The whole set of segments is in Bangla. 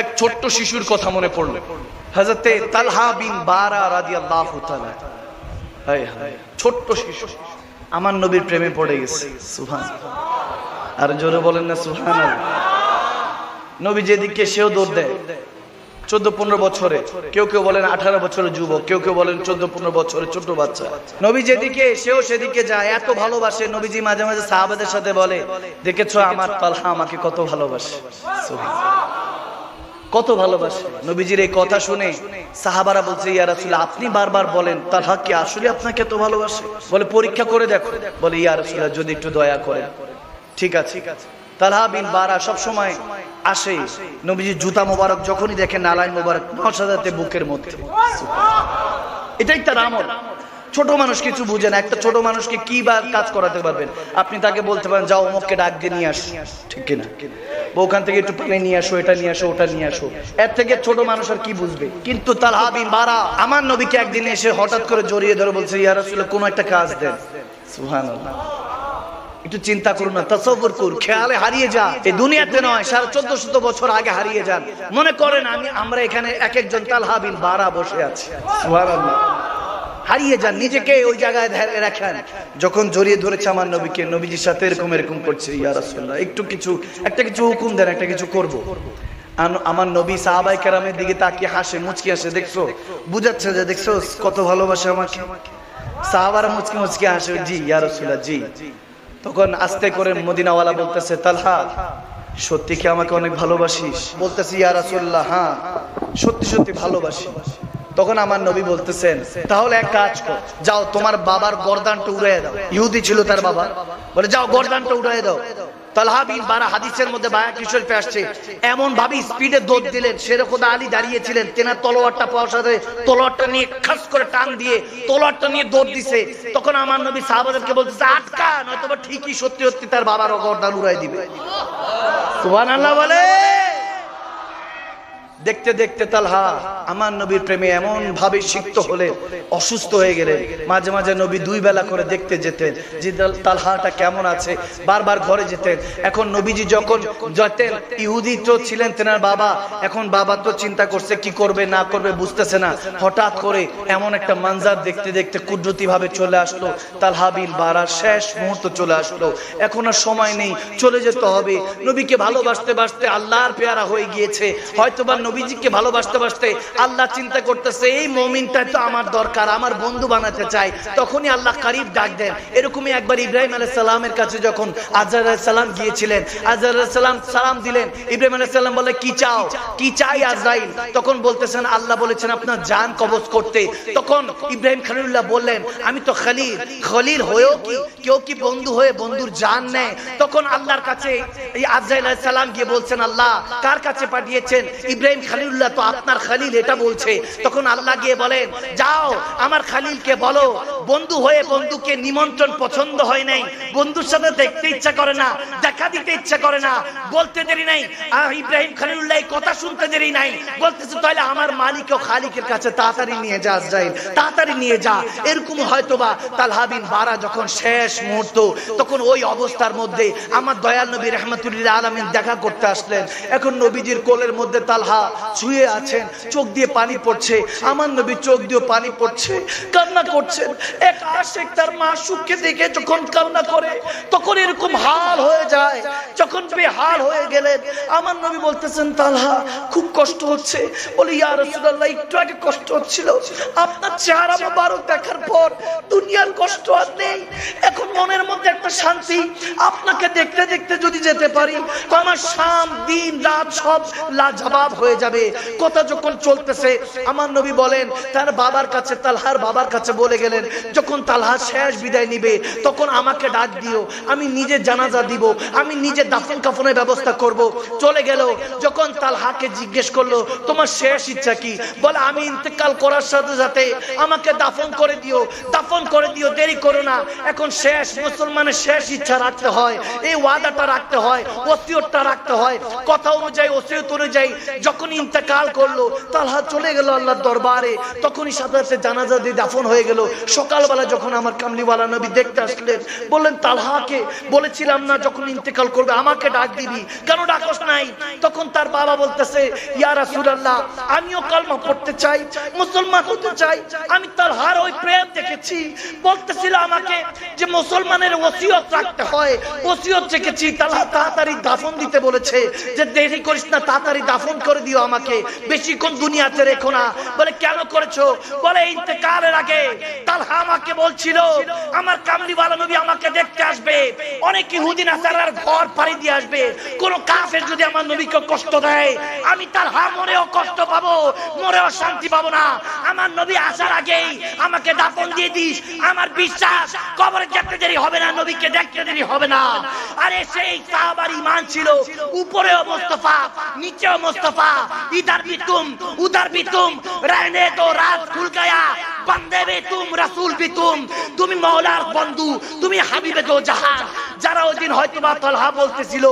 এক ছোট্ট শিশুর কথা মনে পড়ল। তালহা বিন বারা ছোট্ট শিশু। আমার নবীর প্রেমে পড়ে গেছে। আর জোরে বলেন না নবী যেদিকে সেও দৌড় দেয়। চোদ্দ পনেরো বছরে। কেউ কেউ বলেন আঠারো বছরের যুবক, কেউ কেউ বলেন চোদ্দ পনেরো বছরের ছোট বাচ্চা। নবী যেদিকে, সেও সেদিকে যায়। এত ভালোবাসে, নবীজি মাঝে মাঝে সাহাবাদের সাথে বলে, দেখেছ আমার তালহা আমাকে কত ভালোবাসে। কত ভালোবাসে। নবীজির এই কথা শুনে সাহাবারা বলছে, ইয়া রাসূল আপনি বারবার বলেন তালহা কি আসলে আপনাকে এত ভালোবাসে? বলে, পরীক্ষা করে দেখো। বলে, ইয়া রাসূল যদি একটু দয়া করেন। ঠিক আছে। তালহা বিন বারা সব সময় আসে। নবীজি জুতা মোবারক যখনই দেখে নালাইন মোবারক নসাদাতে বুকের মধ্যে। এটাই তার আমল। ছোট মানুষ কিছু বুঝে না। একটা ছোট মানুষকে কি বা কাজ করাতে পারবেন? আপনি তাকে বলতে পারেন, যাও অমুককে ডাক দিয়ে নিয়ে আসো। ঠিক কিনা? ওখান থেকে একটু পানি নিয়ে আসো, এটা নিয়ে আসো, ওটা নিয়ে আসো। এর থেকে ছোট মানুষ আর কি বুঝবে? কিন্তু তার হাবিন বারা, আমার নবীকে একদিন এসে হঠাৎ করে জড়িয়ে ধরে বলছে, ইয়া রাসূলুল্লাহ, কোনো একটা কাজ দেন। সুবহানাল্লাহ। একটু চিন্তা করুন না তসব্বর করুন খেয়ালে হারিয়ে যা এই দুনিয়াতে নয়, সাড়ে চোদ্দ শত বছর আগে হারিয়ে যান। মনে করেন আমি, আমরা এখানে এক একজন তালহাবিন বারা বসে আছি। সুবহানাল্লাহ। হারিয়ে যান, নিজেকে ওই জায়গায় রাখেন। যখন জড়িয়ে ধরেছে আমার নবীকে, নবীজির সাথে এরকম এরকম করছে, ইয়া একটু কিছু, একটা কিছু হুকুম দেন, একটা কিছু করব। আমার নবী সাহাবাই কেরামের দিকে তাকিয়ে হাসে, মুচকি হাসে, দেখছ? বুঝাচ্ছে যে, দেখছ, কত ভালোবাসে আমাকে। সাহাবারা মুচকি মুচকি হাসে, জি, ইয়া রাসূলুল্লাহ, জি। তখন আস্তে করে মদিনাওয়ালা বলতেছে, তালহা, সত্যি কি আমাকে অনেক ভালোবাসিস? বলতেছি, ইয়া রাসূলুল্লাহ হ্যাঁ সত্যি সত্যি ভালোবাসি। তখন আমার নবী বলতেছেন, তাহলে এক কাজ কর, যাও তোমার বাবার গর্দানটা উড়াই দাও। ইহুদি ছিল তার বাবা। বলে, যাও গর্দানটা উড়াই দাও। খাস করে টান দিয়ে তলোয়ারটা নিয়ে দিছে। তখন আমার নবী আটকা ঠিকই সত্যি সত্যি তার বাবার গর্দান উড়াই দিবে। বলে। দেখতে দেখতে তালহা, আমার নবীর প্রেমে এমন ভাবে সিক্ত হলে, অসুস্থ হয়ে গেলেন মাঝে মাঝে নবী দুই বেলা করে দেখতে যেতেন যে তালহাটা কেমন আছে, বারবার ঘরে যেতেন। এখন নবীজি যখন যেতেন, ইহুদি তো ছিলেন তেনার বাবা, এখন বাবা তো চিন্তা করছে কি করবে, না করবে, বুঝতেছে না। হঠাৎ করে এমন একটা মানজার দেখতে দেখতে কুদরতি ভাবে চলে আসলো, তালহা বিন বারার শেষ মুহূর্ত চলে আসলো। এখন আর সময় নেই, চলে যেতে হবে। নবীকে ভালোবাসতে, বাসতে আল্লাহর পেয়ারা হয়ে গিয়েছে। হয়তোবা নবীজিকে ভালোবাসতে বাসতে আল্লাহ চিন্তা করতেছে, এই মমিনটা তো আমার দরকার, আমার বন্ধু বানাতে চাই। তখনই আল্লাহ কারিব ডাক দেন। এরকমই একবার ইব্রাহিম আলাইহিস সালামের কাছে যখন আজহার সালাম গিয়েছিলেন, আজহার সালাম সালাম দিলেন। ইব্রাহিম আলাইহিস সালাম বলে কি চাও? কি চাই আজরাইল? তখন বলতেছেন, আল্লাহ বলেছেন আপনার জান কবজ করতে। তখন ইব্রাহিম খলিলুল্লাহ বললেন, আমি তো খলিল খলিল হয়েও কি? কেউ কি বন্ধু হয়ে বন্ধুর জান নেয়? তখন আল্লাহর কাছে এই আজরাইল আলাইহিস সালাম গিয়ে বলছেন, আল্লাহ, কার কাছে পাঠিয়েছেন? ইব্রাহিম খলিলুল্লাহ তো আপনার খলিল এটা বলছে। তখন আল্লাহ গিয়ে বলেন, যাও, আমার খালিলকে বলো, বন্ধু হয়ে বন্ধুকে নিমন্ত্রণ পছন্দ হয় নাই। বন্ধুর সাথে দেখতে ইচ্ছা করে না, দেখা দিতে ইচ্ছা করে না, বলতে দেরি নাই। ইব্রাহিম খলিলুল্লাহ এই কথা শুনতে দেরি নাই। বলতেছে, তাহলে আমার মালিক ও খালিকের কাছে তাড়াতাড়ি নিয়ে যা যাই তাড়াতাড়ি নিয়ে যা। এরকম হয়তোবা তালহা বিন বারা যখন শেষ মুহূর্ত, তখন ওই অবস্থার মধ্যে আমার দয়াল নবী রহমতুল্লাহ আলমিন দেখা করতে আসলেন। এখন নবীজির কোলের মধ্যে তালহা শুয়ে আছেন, চোখ দিয়ে পানি পড়ছে, আমার নবী চোখ দিয়ে পানি পড়ছে, কান্না করছেন এক আশেক তার মাসুককে দেখে যখন কান্না করে, তখন এরকম হাল হয়ে যায়। যখন বেহাল হয়ে গেলেন, আমার নবী বলতেছেন, তালহা, খুব কষ্ট হচ্ছে। বলে, ইয়া রাসূলুল্লাহ, একটু আগে কষ্ট হচ্ছিল। আপনার চেহারা মোবারক দেখার পর দুনিয়ার কষ্ট আর নেই। এখন মনের মধ্যে একটা শান্তি। আপনাকে দেখতে দেখতে যদি যেতে পারি, তো আমার শাম, দিন, রাত সব লাজবাব হয়ে যাবে। কথা যখন চলতেছে, আমার নবী বলেন, তার বাবার কাছে, তালহার বাবার কাছে বলে গেলেন, যখন তালহা শেষ বিদায় নিবে, তখন আমাকে ডাক দিও, আমি নিজে জানাজা দিব, আমি নিজে দাফন কাফনের ব্যবস্থা করব। চলে গেল, যখন তালহাকে জিজ্ঞেস করল, তোমার শেষ ইচ্ছা কি? বলে, আমি ইন্তেকাল করার সাথে সাথে আমাকে দাফন করে দিও, দাফন করে দিও, দেরি করো না। এখন শেষ, মুসলমানের শেষ ইচ্ছা রাখতে হয়, এই ওয়াদাটা রাখতে হয় ওসিয়তটা রাখতে হয়। কথা অনুযায়ী ওসিয়ত অনুযায়ী, যখন ইন্তেকাল করল তালহা চলে গেল আল্লাহর দরবারে। তখনই সাথে সাথে জানাজা দিয়ে দাফন হয়ে গেল। সকালবেলা যখন আমার কামলিওয়ালা নবী দেখতে আসলেন, বললেন, তালহাকে, বলেছিলাম না যখন ইন্তেকাল করবে, আমাকে ডাক দিবি। কেন ডাকস নাই? তখন তার বাবা বলতেছে, ইয়া রাসূলুল্লাহ, আমিও কালমা পড়তে চাই, মুসলমান হতে চাই। আমি তালহার ওই প্রেম দেখেছি। বলতেছিল আমাকে যে মুসলমানের ওসিয়ত রাখতে হয়। ওসিয়ত রেখেছি। তালহা তাড়াতাড়ি দাফন দিতে বলেছে যে দেরি করিস না, তাড়াতাড়ি দাফন করে দিও। আমাকে বেশিক্ষণ দুনিয়াতে রেখো না। বলে, কেন করেছ? বলে, ইন্তেকালের আগে তালহা আমাকে বলছিল, আমার কামলিওয়ালা নবী আমাকে দেখতে আসবে। অনেক ইহুদিন আসারার ঘর পাড়ি দিয়ে আসবে। কোন কাফের যদি আমার নবীকে কষ্ট দেয়, আমি তার হা মনেও কষ্ট পাবো, মরেও শান্তি পাবো না। আমার নবী আসার আগেই আমাকে দাফন দিয়ে দিস। আমার বিশ্বাস, কবরে যেতে দেরি হবে না, নবীকে দেখতে দেরি হবে না। আরে সেই সাহাবার ইমান ছিল উপরেও মোস্তফা, নিচেও মোস্তফা। ইধার भी तुम उधर भी तुम रहने दो रात खुल गया बंदे भी तुम रसूल भी तुम তুমি মৌলার বন্ধু তুমি হাবিবে দো জাহান যারা ওই দিন হয়তো বা তলহা বলতেছিল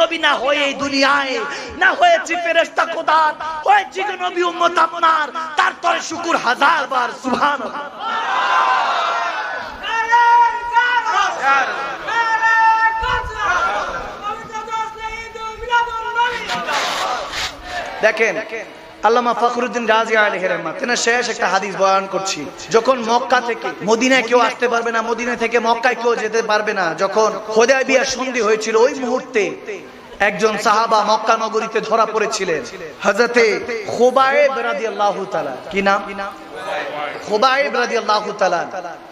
নবী না হয়ে এই দুনিয়ায় না হয়েছে ফেরেশতা খোদার হয়েছে যে নবী উম্মত আপনার তারপরে শুকুর হাজার বার সুবহানাল্লাহ দেখেন, আল্লামা ফখরুদ্দিন শেষ একটা হাদিস বয়ান করছি। যখন মক্কা থেকে, মদিনায় কেউ আসতে পারবে না, মদিনা থেকে মক্কায় কেউ যেতে পারবে না, যখন হোদায় বিয়ার সন্ধি হয়েছিল, ওই মুহূর্তে একজন সাহাবা মক্কা নগরীতে ধরা পড়েছিলেন। হজরতে খোবায়েব রাদিয়াল্লাহু তাআলা, কি নাম?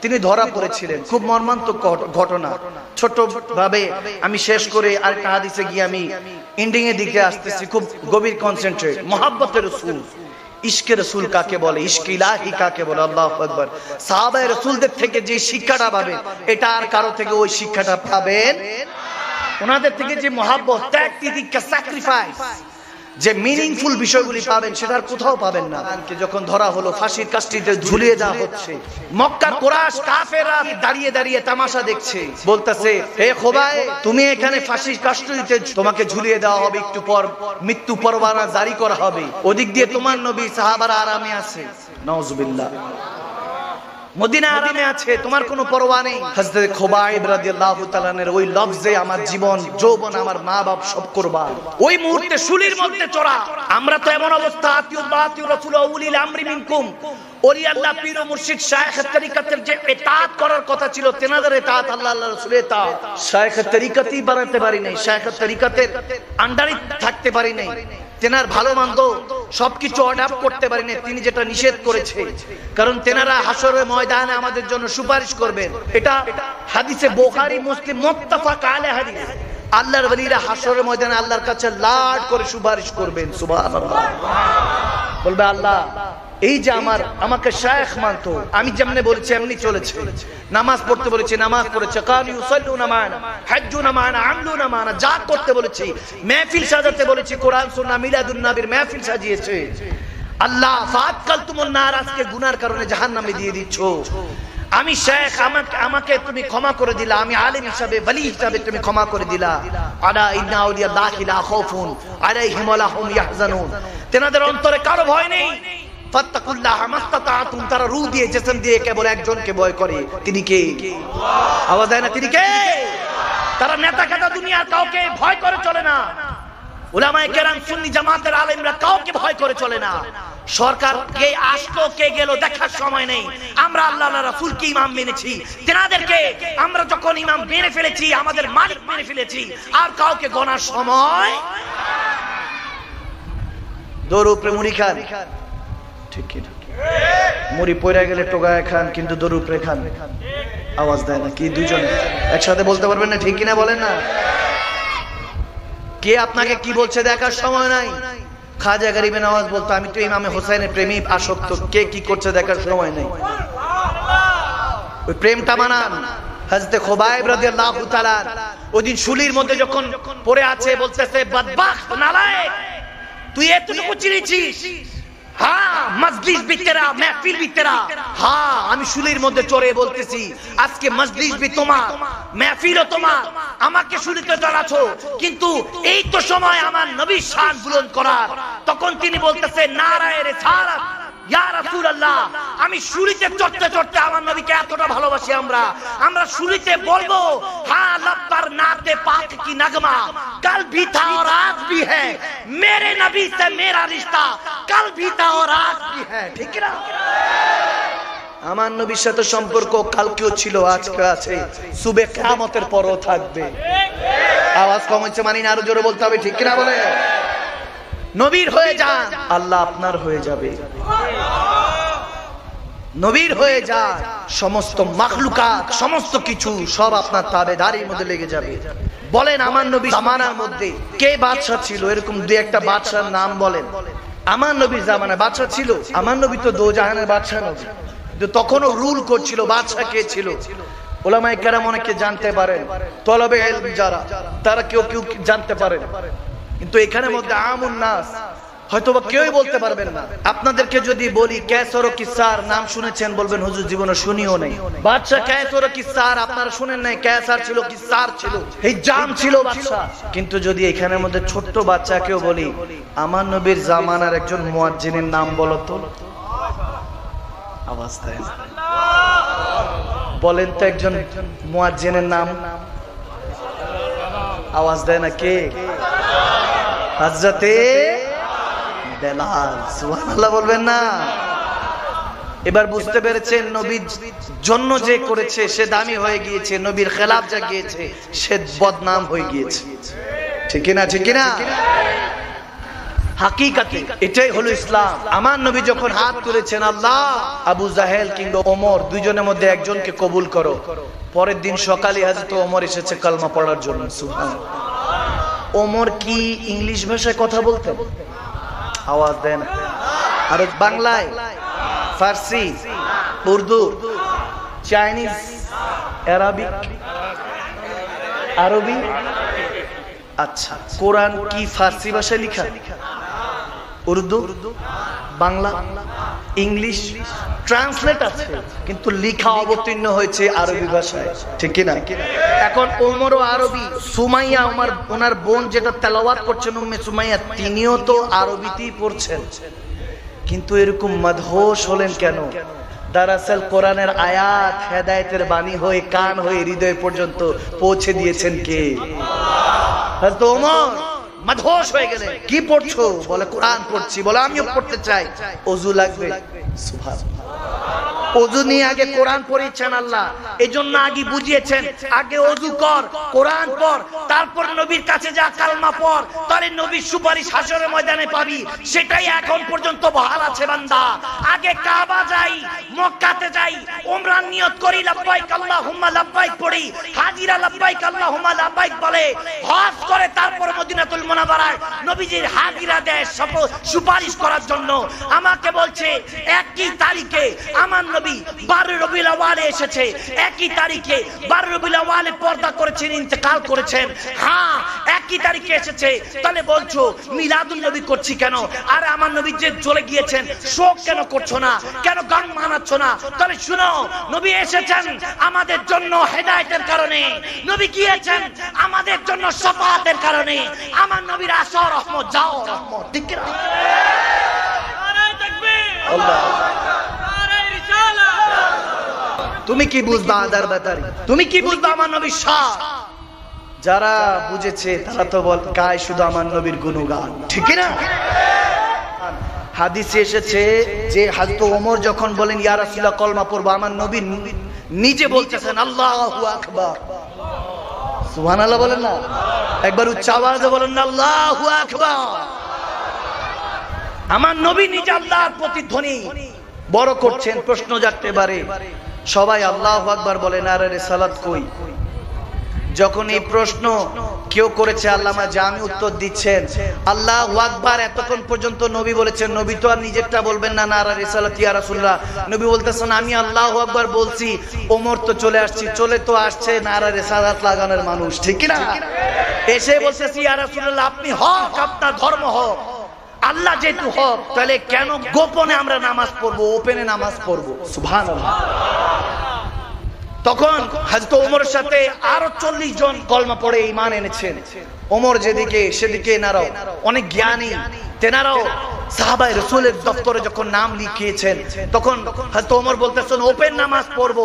তিনি ধরা পড়েছিলেন। খুব মর্মান্তিক ঘট- ঘটনা। ছোট ভাবে আমি শেষ করে আরেকটা হাদিসে গিয়ে আমি এন্ডিং এর দিকে আসতেছি। খুব গভীর কনসেন্ট্রেট মোহাব্বতের রাসূল। ইশকে রসুল কাকে বলে? ইশক ইলাহি কাকে বলে? আল্লাহ আকবার। সাহাবায়ে রসুলদের থেকে যে শিক্ষাটা পাবেন এটা আর কারও থেকে ওই শিক্ষাটা পাবেন ওনাদের থেকে যে মহাব্বত ত্যাগ স্যাক্রিফাইস যে মিনিংফুল বিষয়গুলি পাবেন সেটার কোথাও পাবেন না। যখন ধরা হলো ফাঁসির কাষ্টিতে ঝুলিয়ে দেওয়া হচ্ছে। মক্কার কোরাস কাফেররা দাঁড়িয়ে দাঁড়িয়ে তামাশা দেখছে। বলতেছে হে খোবায় তুমি এখানে ফাঁসির কাষ্টিতে তোমাকে ঝুলিয়ে দেওয়া হবে একটু পর মৃত্যু পরবানা জারি করা হবে। ওদিক দিয়ে তোমার নবী সাহাবারা আরামে আছে। নওজুবিল্লাহ মদিনা আরামে আছে, তোমার কোনো পরোয়া নেই। হযরত খুবাইব রাদিয়াল্লাহু তাআলার ওই লফজে আমার জীবন, যৌবন আমার মা বাপ সব কুরবান ওই মুহূর্তে শুলির মধ্যে চড়া। আমরা তো এমন অবস্থা আতিউল্লাহ আতিউর রাসূল উলিল আমরি মিনকুম। ওলি আল্লাহ পীর ও মুর্শিদ তরিকতের যে করার কথা ছিল, তেনাদের ইতাআত আল্লাহ আল্লাহ রাসূলের ইতাআত বানাতে পারি নাই, শায়েখ তরিকতের থাকতে পারি নাই। তেনার ভালো মন্দ সবকিছু অর্ডার করতে পারেনি, তিনি যেটা নিষেধ করেছে। কারণ তেনারা হাসরের ময়দানে আমাদের জন্য সুপারিশ করবেন। এটা হাদিসে বোখারি, মুসলিম, মুত্তাফাক কালে হাদিস। আল্লাহর ওলিরা হাসরের ময়দানে আল্লাহর কাছে লাড করে সুপারিশ করবেন, সুবহানাল্লাহ। বলবে আল্লাহ এই যে আমার, আমাকে শায়েখ মানতো, আমি যেমনে বলেছি, এমনি চলেছে। নামাজ পড়তে বলেছি, নামাজ পড়েছে। কান ইউসাল্লুনা মানা, হাজ্জুনা মানা, আমলুনা মানা যা করতে বলেছি। মেহফিল সাজাতে বলেছি, কোরআন, সুন্নাহ, মিলাদুন নবীর মেহফিল সাজিয়েছে। আল্লাহ ফাতকাল তুমুন নার, আজকে গুনার কারণে জাহান্নামে দিয়ে দিচ্ছ। আমি শেখ আমাকে আমাকে তুমি ক্ষমা করে দিলা। আমি আলেম হিসাবে বলি হিসাবে তুমি ক্ষমা করে দিলা। আলা ইন্না আউলিয়া দাখিলা খাউফুন, আলাইহিম ওয়া লাহুম ইয়াহজানুন। তেনাদের অন্তরে কারও ভয় নেই। কে? সরকার কে আসলো, কে গেল, দেখার সময় নেই। আমরা আল্লাহ রাসূলকে ইমাম মেনেছি। তেনাদেরকে আমরা যখন ইমাম মেনে ফেলেছি, আমাদের মালিক মেনে ফেলেছি, আর কাউকে গণার সময় দৌড় উপরে খান। ঠিক কি না? মুড়ি গেলে খান, কিন্তু দৌড় উপরে খান। আওয়াজ দেয় না, কি দুজন একসাথে বলতে পারবেন না, ঠিক কিনা বলেন না? কে আপনাকে কি বলছে দেখার সময় নাই? খাজা বলতো, আমি তো ইমামে হোসেনের প্রেমী আসক্ত। কে কি করছে দেখার সময় নেই? ওই প্রেমটা মানান। হযরত খুবাইব রাদিয়াল্লাহু তাআলা ওদিন শুলির মধ্যে যখন পড়ে আছে, বলতেছে নালায়েক, তুই এতটুকু চিনেছিস? আমি মধ্যে চড়ে বলতেছি, আজকে বি তোমার আমাকে কিন্তু এই তো সময় আমার তখন তিনি বলতেছে, নারায় রে ইয়া রাসূলুল্লাহ আমি শুলিতে চড়তে চড়তে আমার নবীকে এতটা ভালোবাসি আমরা আমরা শুলিতে বলবো হ্যাঁ লব্বার নাতে পাক কি নগমা कल भी था और आज भी है मेरे नबी से मेरा रिश्ता कल भी था और आज भी है ঠিক না আমার নবীর সাথে সম্পর্ক কালকেও ছিল আজকে আছে সুবে কিয়ামতের পরও থাকবে আওয়াজ কম হচ্ছে মানি না আরো জোরে বলতে হবে ঠিক কিনা বলে নবীর হয়ে যান। আল্লাহ আপনার হয়ে যাবে। নবীর হয়ে যান। সমস্ত মাখলুকাত সমস্ত কিছু সব আপনার তাবেদারির মধ্যে লেগে যাবে। বলেন আমার নবী জামানার মধ্যে কে বাদশা ছিল? এরকম দুই একটা বাদশার নাম বলেন। আমার নবীর জামানায় বাদশা ছিল। আমার নবী তো দো জাহানের বাদশা নবী। কিন্তু তখনও রুল করছিল বাদশা কে ছিল? ওলামাই কেরাম অনেকে জানতে পারেন। তলবে যারা তারা কেউ কেউ জানতে পারেন। কিন্তু এখানে মধ্যে আমুন নাস। হয়তো বা কেউই বলতে পারবেন না। আপনাদেরকে যদি বলি ক্যাসর কিসার নাম শুনেছেন বলবেন হুজুর জীবনে শুনিও নেই। বাদশা ক্যাসর কিসার আপনারা শুনেন নাই ক্যাসার ছিল কিসার ছিল এই জাম ছিল বাদশা কিন্তু যদি এখানের মধ্যে ছোট্ট বাচ্চাকেও বলি আমার নবীর জামানার একজন মুয়াজ্জিনের নাম বলো তো? আওয়াজ দেয় না। বলেন তো একজন মুয়াজ্জিনের নাম। আওয়াজ দেয় না কে? বলবেন না। এবার বুঝতে নবীর জন্য যে করেছে, সে দামি হয়ে গিয়েছে, নবীর খেলাফ যা গিয়েছে সে বদনাম হয়ে গিয়েছে। ঠিক না ঠিক না এটাই হলো ইসলাম। আমার নবী যখন হাত আল্লাহ, আবু জাহেল কিংবা দুইজনের মধ্যে একজনকে কবুল করো। পরের দিন সকালে হাজরত ওমর এসেছে কালমা পড়ার জন্য ওমর কি ইংলিশ ভাষায় কথা বলতেন আওয়াজ দেন আর বাংলায়, ফার্সি, উর্দু, চাইনিজ, অ্যারাবিক, আরবি। আচ্ছা কোরআন কি ফার্সি ভাষায় লেখা? উর্দু, বাংলা, ইংলিশ ট্রান্সলেট আছে, কিন্তু লেখা অবতীর্ণ হয়েছে আরবি ভাষায়। ঠিক না এখন ওমরও আরবি, সুমাইয়া আমার, ওনার বোন যেটা তেলাওয়াত করছেন উম্মে সুমাইয়া, তিনিও তো আরবিতেই পড়ছেন। কিন্তু এরকম মদহোশ হলেন কেন? দারাসাল কোরআনের আয়াত হেদায়েতের বাণী হয়ে, কান হয়ে, হৃদয় পর্যন্ত পৌঁছে দিয়েছেন কে? ওমর! হয়ে গেলে। কি পড়ছো? বলে কোরআন পড়ছি। বলে আমিও পড়তে চাই। ওযু লাগবে। সুবহানাল্লাহ। অজু নিয়ে আগে কোরআন পড়িয়েছেন আল্লাহ। এই জন্য আগে বুঝিয়েছেন, আগে অজু কর, কোরআন পর তারপর নবীর কাছে যা কালমা পর তাহলে নবীর সুপারিশ হাসরের ময়দানে পাবি। সেটাই এখন পর্যন্ত বহাল আছে বান্দা। আগে কাবা যাই, মক্কাতে যাই উমরান নিয়ত করি, লাব্বাইক আল্লাহুম্মা, লাব্বাইক পড়ি। হাজিরা লাব্বাইক আল্লাহুম্মা, লাব্বাইক বলে। হজ করে তারপর মদিনাতুল মুনাওয়ারায় নবীজির হাজিরা দেয় সুপারিশ করার জন্য। আমাকে বলছে, একই তারিখে আমার নবী বারো রবিউল আওয়ালে এসেছে। একই তারিখে বারো রবিউল আওয়ালে পর্দা করেছেন, ইন্তেকাল করেছেন। হ্যাঁ একই তারিখে এসেছে। তাহলে বলছো মিলাদুল নবী করছি কেন? আর আমার নবী যে চলে গিয়েছেন, শোক কেন করছ না? কেন গান মানাচ্ছ না? তাহলে শুনো, নবী এসেছেন আমাদের জন্য হেদায়েতের কারণে। নবী গিয়েছেন আমাদের জন্য সফাতের কারণে। আমার নবীর আসর, রহমত, যাও, রহমত ঠিক না? আল্লাহ তুমি কি বুঝবা আদার ব্যাপারে? তুমি কি বুঝবা আমার নবীর সার যারা বুঝেছে, তারা তো বল গায় শুধু আমার নবীর গুণগান। ঠিক না হাদিসে এসেছে যে হাজরত ওমর যখন বলেন, ইয়া রাসূলুল্লাহ, কলমা পড়ব। আমার নবী নিজে বলতেছেন, আল্লাহু আকবার। সুবহানাল্লাহ বলেন না? একবার উচ্চ আওয়াজে বলেন না আল্লাহু আকবার। আমার নবী নিজে আল্লাহর প্রতিধ্বনি বড় করছেন, প্রশ্ন জাগতে পারে। সবাই আল্লাহ আকবার বলেন, আর রে সালাত কই? যখন এই প্রশ্ন কেউ করেছে আল্লামা জামি উত্তর দিচ্ছেন। আল্লাহ আকবার এতক্ষণ পর্যন্ত নবী বলেছেন, নবী তো আর নিজেরটা বলবেন না নারা রিসালাত ইয়া রাসূলুল্লাহ। নবী বলতেছেন, আমি আল্লাহ আকবার বলছি, ওমর তো চলে আসছি, চলে তো আসছে নারা রিসালাত লাগানোর মানুষ, ঠিক না এসে বলতেছি, ইয়া রাসূলুল্লাহ, আপনি হক, আপনার ধর্ম হক। আল্লাহ যেহেতু হক তাহলে কেন গোপনে আমরা নামাজ পড়ব ওপেনে নামাজ পড়ব? সুবহানাল্লাহ। তখন হাজরত ওমরের সাথে আরও চল্লিশ জন কলমা পড়ে ইমান এনেছেন। ওমর যেদিকে, সেদিকে এনারাও অনেক জ্ঞানী। তেনারাও সাহাবাই রসুলের দপ্তরে যখন নাম লিখিয়েছেন, তখন ওমর বলতেছেন, ওপেন নামাজ পড়ব।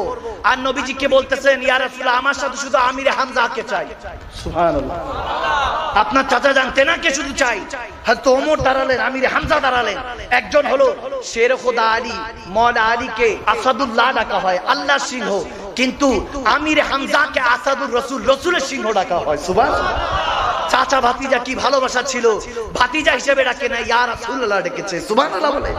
আর নবীজিকে বলতেছেন আমার সাথে শুধু আমিরে হামজাকে চাই? আপনার চাচা যান, তেনাকে শুধু চাই। হয়তো ওমর দাঁড়ালেন, আমিরে হামজা দাঁড়ালেন। একজন হলো শের খোদা আলী মৌলা আসাদুল্লাহ ডাকা হয় আল্লাহ সিংহ কিন্তু আমির হামজাকে আসাদুর রসুল রসুলের সিংহ ডাকা হয়। সুভাষ চাচা ভাতিজা কি ভালোবাসা ছিল? ভাতিজা হিসেবে ডাকে না ইয়ার রসুল্লাহ ডেকেছে। সুভাষ বলে।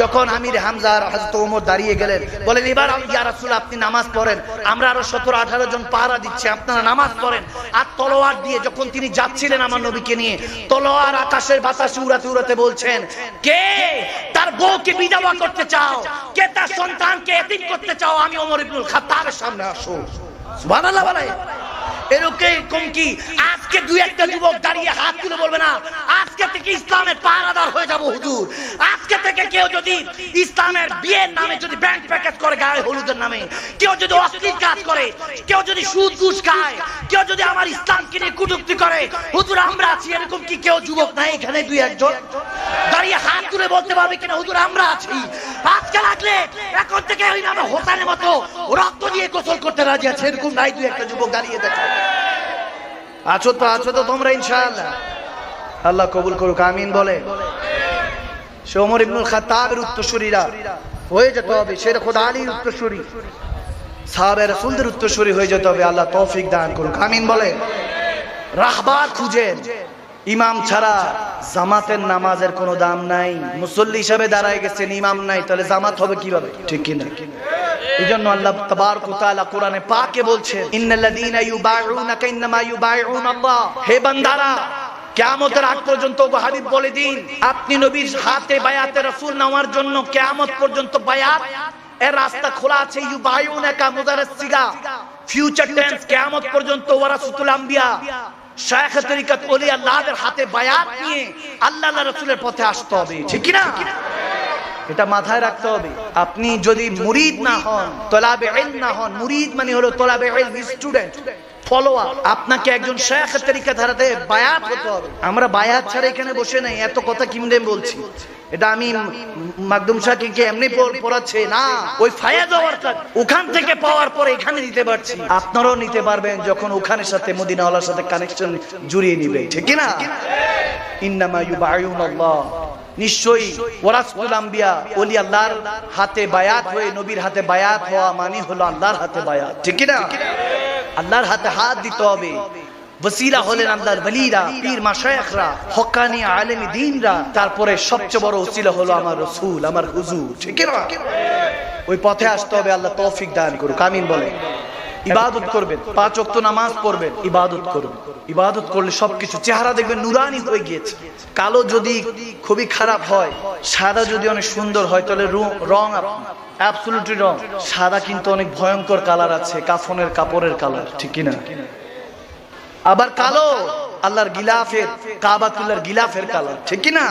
যখন আমির হামজা আর হযরত ওমর দাঁড়িয়ে গেলেন, বলেন, এবার ইয়া রাসূল আপনি নামাজ পড়েন। আমরা আরও 17 18 জন পাহারা দিচ্ছি, আপনারা নামাজ পড়েন। আর তলোয়ার দিয়ে যখন তিনি যাচ্ছিলেন আমার নবীকে নিয়ে, তলোয়ার আকাশের বাতাসে উড়াতে উড়াতে বলছেন, কে তার বউকে বিধবা করতে চাও? কে তার সন্তানকে এতিম করতে চাও? আমি ওমর ইবনুল খাত্তাবের সামনে আসো সুবহানাল্লাহ বলে এরকম কি? আজকে দুই একটা যুবক দাঁড়িয়ে হাত তুলে বলবে না, আজকে থেকে ইসলামের পাহারাদার হয়ে যাব হুজুর। আজকে থেকে কেউ যদি ইসলামের বিয়ের নামে যদি ব্যাংক প্যাকেজ করে গায়ে হলুদের নামে, কেউ যদি অশ্লীল কাজ করে, কেউ যদি সুদ ঘুষ খায়, কেউ যদি আমার ইসলামকে নিয়ে কুটুক্তি করে, হুজুর, আমরা আছি এরকম কি কেউ যুবক নাই এখানে দুই একজন? আল্লাহ কবুল করুক, আমিন বলে। সে ওমর ইবনুল খাত্তাবের উত্তরসূরিরা। হয়ে যেতে হবে আলীর হয়ে যেতে হবে। আল্লাহ তৌফিক দান করুক, আমিন বলে। রাহবার খুঁজেন। ইমাম ছাড়া জামাতের নামাজের কোনো দাম নাই, মুসল্লি হিসাবে দাঁড়ায় গেছেন, ইমাম নাই, তাহলে জামাত হবে কীভাবে? ঠিক কিনা? আল্লাহ কোরআনে পাকে ইন্নাল্লাযীনা ইউবাইউনাকা ইন্নামা ইউবাইউনাল্লাহ হে বান্দারা আগ পর্যন্ত হাবিব বলে দিন, আপনি নবীর হাতে বায়াতে রাসূল নেওয়ার জন্য কিয়ামত পর্যন্ত বায়াত, এর রাস্তা খোলা আছে ইউবাইউনাকা মুদারাস সিগা ফিউচার টেন্স কিয়ামত পর্যন্ত ওয়ারাসুতুল আম্বিয়া। এটা মাথায় রাখতে হবে। আপনি যদি মুরিদ না হন, তলাবে না হন, মুরিদ মানে হলো তলাবে স্টুডেন্ট আপনাকে একজন শেখ তরিকা ধারাতে বায়াত হতে হবে। আমরা বায়াত ছাড়া এখানে বসে নাই, এত কথা কিমনে বলছি? এটা আমি মাকদুম শাহকে এমনি পড়াচ্ছে না। ওই ফায়াজ ওয়ার্কার ওখান থেকে পাওয়ার পরে এখানে নিতে পারছি। আপনারাও নিতে পারবেন যখন ওখানের সাথে মদিনাওয়ালার সাথে কানেকশন জুড়িয়ে নিবে। ঠিক না ইন্নামা ইউবাইউনাল্লাহ নিশ্চয়ই ওরাসুল আম্বিয়া ওলি আল্লাহর হাতে বায়াত হয়ে নবীর হাতে বায়াত হওয়া মানে হলো আল্লাহর হাতে বায়াত। ঠিক না আল্লাহর হাতে হাত দিতে হবে। ওসিলা হলেন আল্লাহর বলিরা পীর মাশায়েখরা হক্কানি আলেমি দ্বীনরা তারপরে সবচেয়ে বড় ওসিলা হলো আমার রাসূল, আমার হুজুর। ঠিক না ওই পথে আসতে হবে, আল্লাহ তৌফিক দান করুক, আমিন বলে ইবাদত করবেন, পাঁচ ওয়াক্ত নামাজ পড়বেন, ইবাদত করুন ইবাদত করলে সবকিছু চেহারা দেখবেন নুরানি হয়ে গিয়েছে। কালো যদি খুবই খারাপ হয়, সাদা যদি অনেক সুন্দর হয়, তাহলে রং অ্যাবসলুটলি রং। সাদা কিন্তু অনেক ভয়ঙ্কর কালার আছে, কাফনের কাপড়ের কালার ঠিক কিনা? আবার কালো আল্লাহর গিলাফের কাবাতুল্লাহর গিলাফের কালো। ঠিক কিনা?